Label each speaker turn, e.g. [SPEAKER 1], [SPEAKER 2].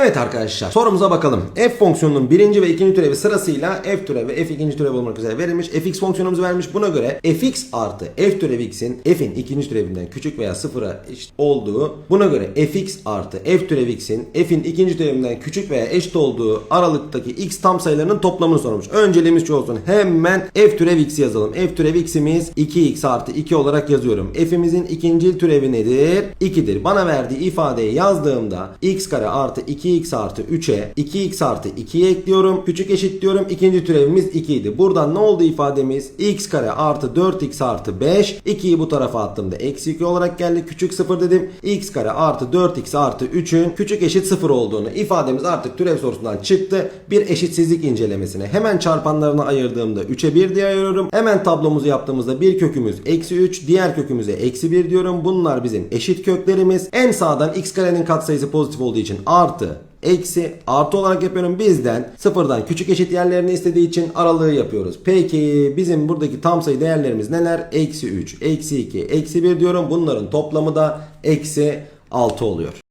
[SPEAKER 1] Evet arkadaşlar sorumuza bakalım. F fonksiyonunun birinci ve ikinci türevi sırasıyla f türevi ve f ikinci türevi olmak üzere verilmiş. fx fonksiyonumuzu vermiş. Buna göre fx artı f türevi x'in f'in ikinci türevinden küçük veya sıfıra eşit olduğu buna göre fx artı f türevi x'in f'in ikinci türevinden küçük veya eşit olduğu aralıktaki x tam sayılarının toplamını sormuş. Önceliğimiz şu olsun. Hemen f türevi x'i yazalım. f türevi x'imiz 2x artı 2 olarak yazıyorum. f'imizin ikinci türevi nedir? 2'dir. Bana verdiği ifadeyi yazdığımda x kare artı 2x artı 3'e 2x artı 2'yi ekliyorum. Küçük eşit diyorum. İkinci türevimiz 2 idi. Buradan ne oldu ifademiz? x kare artı 4x artı 5. 2'yi bu tarafa attığımda eksi 2 olarak geldi. Küçük 0 dedim. x kare artı 4x artı 3'ün küçük eşit 0 olduğunu ifademiz artık türev sorusundan çıktı. Bir eşitsizlik incelemesine hemen çarpanlarına ayırdığımda 3'e 1 diye ayırıyorum. Hemen tablomuzu yaptığımızda bir kökümüz eksi 3 diğer kökümüze eksi 1 diyorum. Bunlar bizim eşit köklerimiz. En sağdan x karenin katsayısı pozitif olduğu için artı eksi artı olarak yapıyorum. Bizden sıfırdan küçük eşit yerlerini istediği için aralığı yapıyoruz. Peki bizim buradaki tam sayı değerlerimiz neler? Eksi 3, eksi 2, eksi 1 diyorum. Bunların toplamı da eksi 6 oluyor.